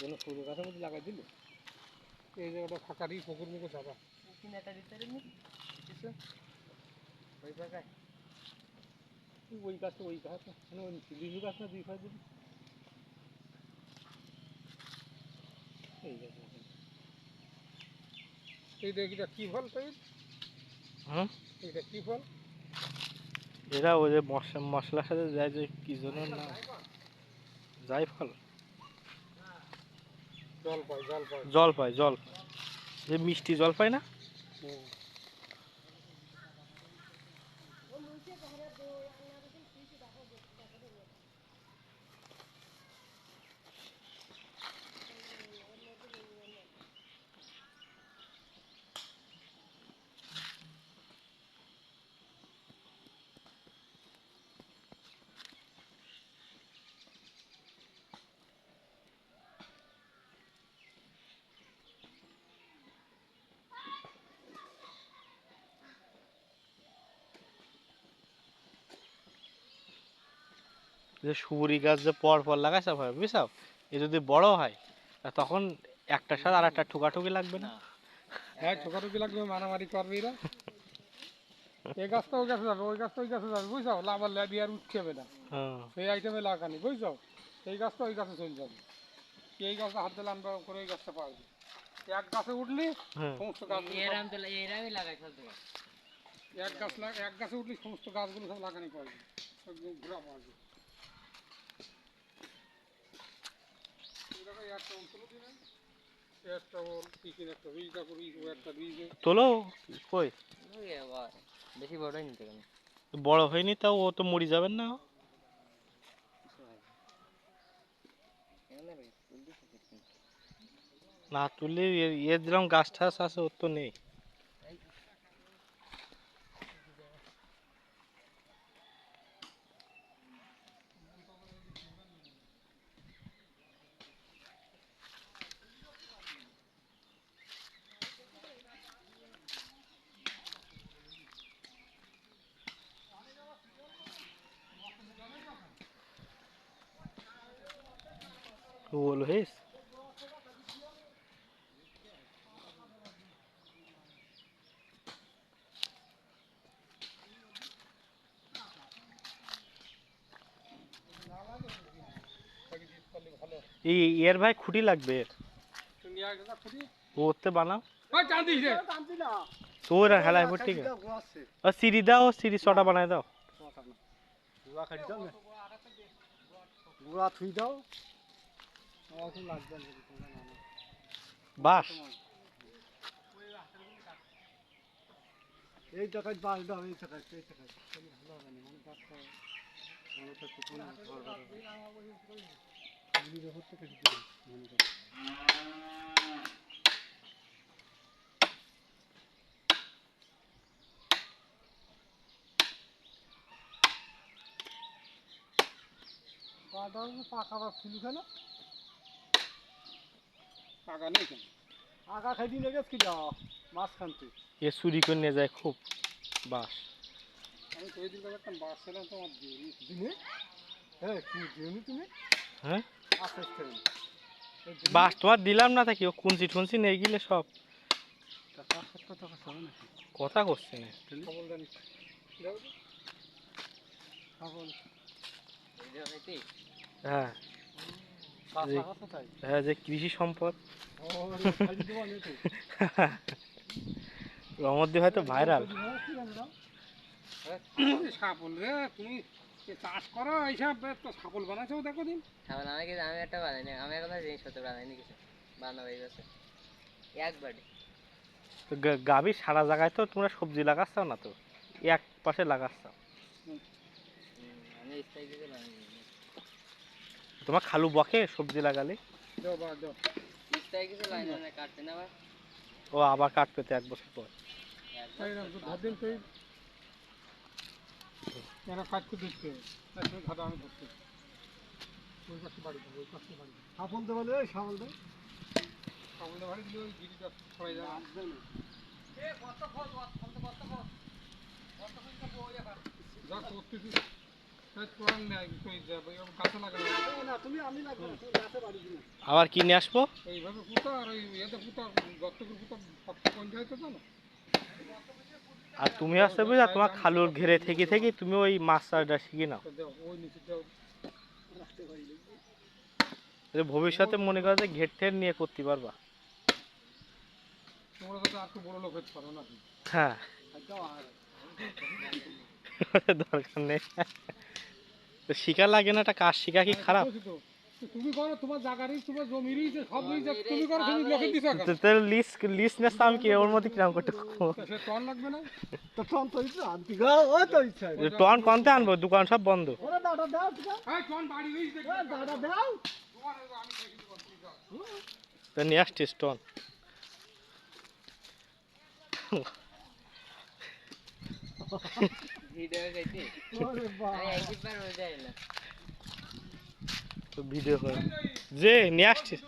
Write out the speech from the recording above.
কোনো সরু গাছের মধ্যে লাগাই দিল। এই জায়গাটা ফাঁকারই পুকুর মুখে যাবা কিনাটা দিতে কিছু ওই পাকায় তুই ওই গাছটা ওই গাছ মানে ওই লিচু গাছ না দুই ফাইভ দিবি? এই গাছ কি ফল তাই? হুম এটা কি ফল? এরা ওই যে মশলা মশলার সাথে যায় যে কি জন্য না। যাই ফল জল পায় জল। পায় জল পায় জল যে মিষ্টি জল পায় না যে সুপুরি গাছ যে পর পর লাগাইছে ভাই বুঝছাও? এ যদি বড় হয় তখন একটা সাথে আর একটা ঠুকাঠুকি লাগবে না। হ্যাঁ ঠোকাঠুকি লাগবে মারামারি করবে এরা এই গাছটা ওই গাছে যাবে ওই গাছটা ওই গাছে যাবে বুঝছ লাভার ল্যাবি আর হবে না। হ্যাঁ। সেই আইটেমে লাগানি বুঝছ এই গাছটা ওই গাছে চলে যাবে। এই গাছটা হাত দিলে আমরা করে ওই গাছটা পারবি এক গাছে উঠলি হ্যাঁ। সমস্ত গাছগুলো সব- এরাম তো এরামই লাগাই ফেলতে পারে এক গাছ লাগ এক গাছে উঠলি সমস্ত গাছগুলো সব লাগানি পারবি একদম ঘোরা পারবি এই দেখো, এই একটা অঞ্চল দিবেন একটা ওর পিছনে একটা বীজটা করি ও একটা বীজ তোলো কই? বেশি বড় হয়নি তাও ও তো মরি যাবেন না। না তুললে এর যেরকম গাছ টাছ আছে ওর তো নেই। বলো হেস এই এর ভাই খুঁটি লাগবে এর তুমি নিয়ে আসবে না খুঁটি ও ওতে বানাও ওই টানদিস রে তো ওরা হেলায় পর ঠিক আছে আর সিঁড়ি দাও সিঁড়ি ছটা বানায় দাও গুড়া খাই দাও না গুড়া থুই দাও বাস। এই টাকায় বাস দাও, এই টাকায় এই টাকায়। ভালো হবে না মানে হচ্ছে পাকা বা ফুল খেলো পাকা নেই কেন? আগা খাই দিলে গেছ কি যাও মাছ খানতে এ চুরি করে নিয়ে যায় খুব বাস। আমি তো ওই দিন একটা বাস ছিলাম তোমার দিনে হ্যাঁ কি দিওনি তুমি? হ্যাঁ? আস্তে আস্তে বাস তোমার দিলাম না থাকি ও কুঞ্চি টুঞ্চি নিয়ে গেলে সব। কথা করছে না হ্যাঁ। হ্যাঁ যে কৃষি সম্পদ। রমদ্দি হয়তো ভাইরাল। সাপল রে তুমি চাষ করো এইসব তো সাপল বানাইছো দেখো দিন আমি একটা বানাইনি আমি এখন জিনিসপত্র বানাইনি কিছু। বানাবো এই গেছে। একবারে তো গা- সারা জায়গায় তো তোমরা সবজি লাগাচ্ছ না তো? এক পাশে লাগাচ্ছ আমি স্থায়ী তোমার খালু বকে সবজি লাগালে? দাও বা দাও। স্থায়ী কিছু লাইন কাটতে না আবার ও আবার কাটবে তো এক বছর পর। যা করতেছিস। আবার কি নিয়ে আসব? আর তুমি আসতে বুঝা তোমার খালুর ঘেরে থেকে থেকে তুমি ওই মাছ চাষটা শিখে নাও। ভবিষ্যতে মনে করো যে ঘের ঠের নিয়ে করতে পারবা? হ্যাঁ। দরকার নেই। তো শিখা লাগে না? একটা কাজ শিখা কি খারাপ? তুমি করো তোমার জায়গারই তোমার জমিরই যে সব নিয়ে তুমি করো তুমি লোকে দিছো তো তোর লিস্ট লিস্ট নেস আমি কি? ওর মধ্যে কিরম করতে সে টন লাগবে না? তো টন তো ইচ্ছা আনতি গা ও তো ইচ্ছা। টন কনতে আনব? দোকান সব বন্ধ। ওরে দাদা দাও এই টন বাড়ি দাদা দাও। তো টন। একবার মজা তো ভিডিও করে যে নিয়ে আসছিস?